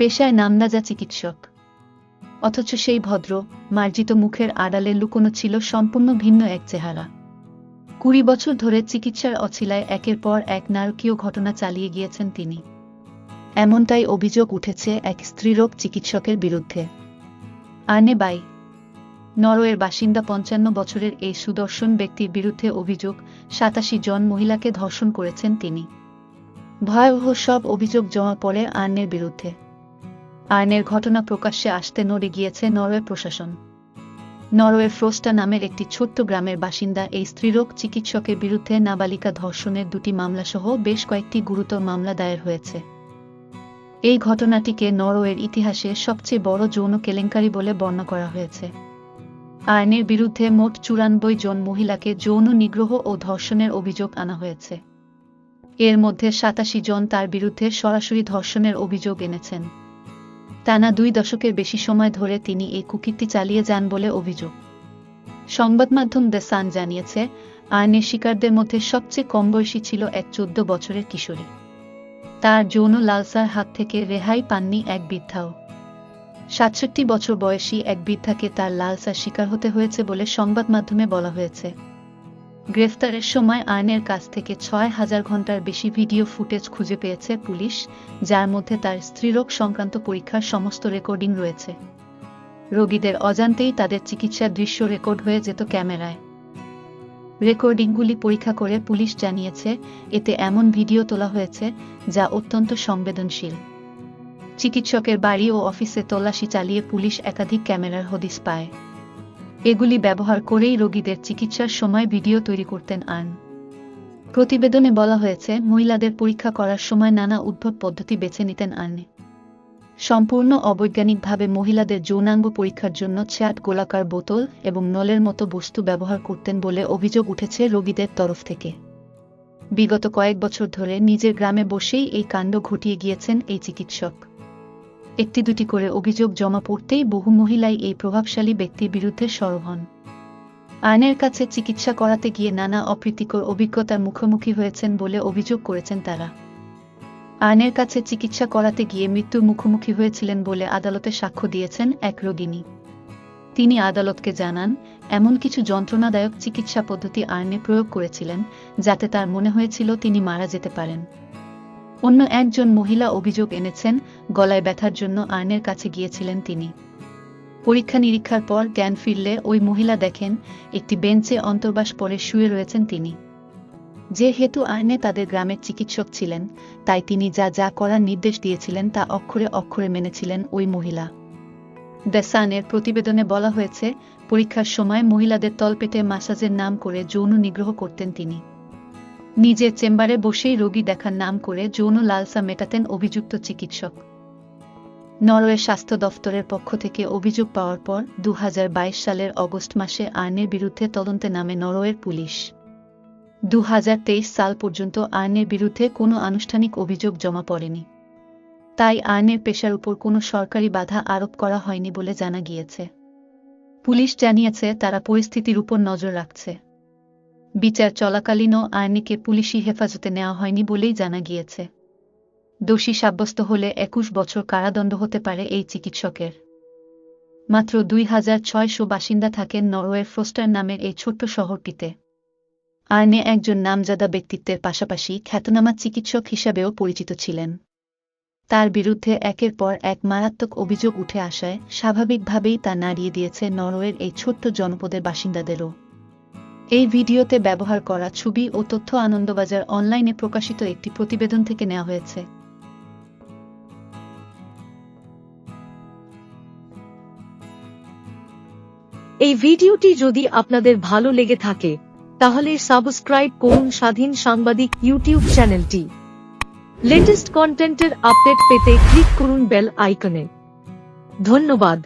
পেশায় নামদাজা চিকিৎসক। অথচ সেই ভদ্র, মার্জিত মুখের আড়ালে লুকোনো ছিল সম্পূর্ণ ভিন্ন এক চেহারা। কুড়ি বছর ধরে চিকিৎসার অছিলায় একের পর এক নারকীয় ঘটনা চালিয়ে গিয়েছেন তিনি। এমনটাই অভিযোগ উঠেছে এক স্ত্রীরোগ চিকিৎসকের বিরুদ্ধে। আর্নে বাই, নরওয়ের বাসিন্দা পঞ্চান্ন বছরের এই সুদর্শন ব্যক্তির বিরুদ্ধে অভিযোগ সাতাশি জন মহিলাকে ধর্ষণ করেছেন তিনি। ভয়াবহ সব অভিযোগ জমা পড়ে আর্নের বিরুদ্ধে। আর্নের ঘটনা প্রকাশ্যে আসতে নড়ে গিয়েছে নরওয়ে প্রশাসন। নরওয়ে ফ্রোস্টা নামের একটি ছোট্ট গ্রামের বাসিন্দা এই স্ত্রীরোগ চিকিৎসকের বিরুদ্ধে নাবালিকা ধর্ষণের দুটি মামলাসহ বেশ কয়েকটি গুরুতর মামলা দায়ের হয়েছে। এই ঘটনাটিকে নরওয়ের ইতিহাসে সবচেয়ে বড় যৌন কেলেঙ্কারি বলে বর্ণনা করা হয়েছে। আইনের বিরুদ্ধে মোট চুরানব্বই জন মহিলাকে যৌন নিগ্রহ ও ধর্ষণের অভিযোগ আনা হয়েছে। এর মধ্যে সাতাশি জন তার বিরুদ্ধে সরাসরি ধর্ষণের অভিযোগ এনেছেন। টানা দুই দশকের বেশি সময় ধরে তিনি এই কুকীর্তি চালিয়ে যান বলে অভিযোগ। সংবাদ মাধ্যম দ্য সান জানিয়েছে, আইনের শিকারদের মধ্যে সবচেয়ে কম বয়সী ছিল এক চোদ্দ বছরের কিশোরী। তার যৌন লালসার হাত থেকে রেহাই পাননি এক বৃদ্ধাও। সাতষট্টি বছর বয়সী এক বৃদ্ধাকে তার লালসার শিকার হতে হয়েছে বলে সংবাদ মাধ্যমে বলা হয়েছে। গ্রেফতারের সময় আইনের কাছ থেকে ছয় হাজার ঘণ্টার বেশি ভিডিও ফুটেজ খুঁজে পেয়েছে পুলিশ, যার মধ্যে তার স্ত্রীরোগ সংক্রান্ত পরীক্ষার সমস্ত রেকর্ডিং রয়েছে। রোগীদের অজান্তেই তাদের চিকিৎসার দৃশ্য রেকর্ড হয়ে যেত ক্যামেরায়। রেকর্ডিংগুলি পরীক্ষা করে পুলিশ জানিয়েছে, এতে এমন ভিডিও তোলা হয়েছে যা অত্যন্ত সংবেদনশীল। চিকিৎসকের বাড়ি ও অফিসে তল্লাশি চালিয়ে পুলিশ একাধিক ক্যামেরার হদিস পায়। এগুলি ব্যবহার করেই রোগীদের চিকিৎসার সময় ভিডিও তৈরি করতেন আন। প্রতিবেদনে বলা হয়েছে, মহিলাদের পরীক্ষা করার সময় নানা উদ্ভব পদ্ধতি বেছে নিতেন আর্নে সম্পূর্ণ অবৈজ্ঞানিকভাবে মহিলাদের যৌনাঙ্গ পরীক্ষার জন্য চ্যাট, গোলাকার বোতল এবং নলের মতো বস্তু ব্যবহার করতেন বলে অভিযোগ উঠেছে রোগীদের তরফ থেকে। বিগত কয়েক বছর ধরে নিজের গ্রামে বসেই এই কাণ্ড ঘটিয়ে গিয়েছেন এই চিকিৎসক। একটি দুটি করে অভিযোগ জমা পড়তেই বহু মহিলাই এই প্রভাবশালী ব্যক্তির বিরুদ্ধে সরব হন। আইনের কাছে চিকিৎসা করাতে গিয়ে নানা অপ্রীতিকর অভিজ্ঞতার মুখোমুখি হয়েছেন বলে অভিযোগ করেছেন তারা। আইনের কাছে চিকিৎসা করাতে গিয়ে মৃত্যুর মুখোমুখি হয়েছিলেন বলে আদালতে সাক্ষ্য দিয়েছেন এক রোগিনী তিনি আদালতকে জানান, এমন কিছু যন্ত্রণাদায়ক চিকিৎসা পদ্ধতি আইনে প্রয়োগ করেছিলেন, যাতে তার মনে হয়েছিল তিনি মারা যেতে পারেন। অন্য একজন মহিলা অভিযোগ এনেছেন, গলায় ব্যথার জন্য আইনের কাছে গিয়েছিলেন তিনি। পরীক্ষা নিরীক্ষার পর জ্ঞান ফিরলে ওই মহিলা দেখেন, একটি বেঞ্চে অন্তর্বাস পরে শুয়ে রয়েছেন তিনি। যেহেতু আইনে তাদের গ্রামের চিকিৎসক ছিলেন, তাই তিনি যা যা করার নির্দেশ দিয়েছিলেন তা অক্ষরে অক্ষরে মেনেছিলেন ওই মহিলা। দ্য সানের প্রতিবেদনে বলা হয়েছে, পরীক্ষার সময় মহিলাদের তলপেটে মাসাজের নাম করে যৌন নিগ্রহ করতেন তিনি। নিজের চেম্বারে বসেই রোগী দেখার নাম করে যৌন লালসা মেটাতেন অভিযুক্ত চিকিৎসক। নরওয়ে স্বাস্থ্য দফতরের পক্ষ থেকে অভিযোগ পাওয়ার পর দু হাজার বাইশ সালের অগস্ট মাসে আইনের বিরুদ্ধে তদন্তে নামে নরওয়ের পুলিশ। দু হাজার তেইশ সাল পর্যন্ত আইনের বিরুদ্ধে কোনো আনুষ্ঠানিক অভিযোগ জমা পড়েনি। তাই আইনের পেশার উপর কোনো সরকারি বাধা আরোপ করা হয়নি বলে জানা গিয়েছে। পুলিশ জানিয়েছে, তারা পরিস্থিতির উপর নজর রাখছে। বিচার চলাকালীনও আইনিকে পুলিশি হেফাজতে নেওয়া হয়নি বলেই জানা গিয়েছে। দোষী সাব্যস্ত হলে একুশ বছর কারাদণ্ড হতে পারে এই চিকিৎসকের। মাত্র দুই হাজার ছয়শো বাসিন্দা থাকেন নরওয়ের ফ্রোস্টার নামের এই ছোট্ট শহরটিতে। আইনে একজন নামজাদা ব্যক্তিত্বের পাশাপাশি খ্যাতনামা চিকিৎসক হিসাবেও পরিচিত ছিলেন। তার বিরুদ্ধে একের পর এক মারাত্মক অভিযোগ উঠে আসায় স্বাভাবিকভাবেই তা নাড়িয়ে দিয়েছে নরওয়ের এই ছোট্ট জনপদের বাসিন্দাদেরও। এই ভিডিওতে ব্যবহার করা ছবি ও তথ্য আনন্দবাজার অনলাইনে প্রকাশিত একটি প্রতিবেদন থেকে নেওয়া হয়েছে। এই ভিডিওটি যদি আপনাদের ভালো লেগে থাকে, তাহলে সাবস্ক্রাইব করুন স্বাধীন সাংবাদিক ইউটিউব চ্যানেলটি। লেটেস্ট কন্টেন্টের আপডেট পেতে ক্লিক করুন বেল আইকনে। ধন্যবাদ।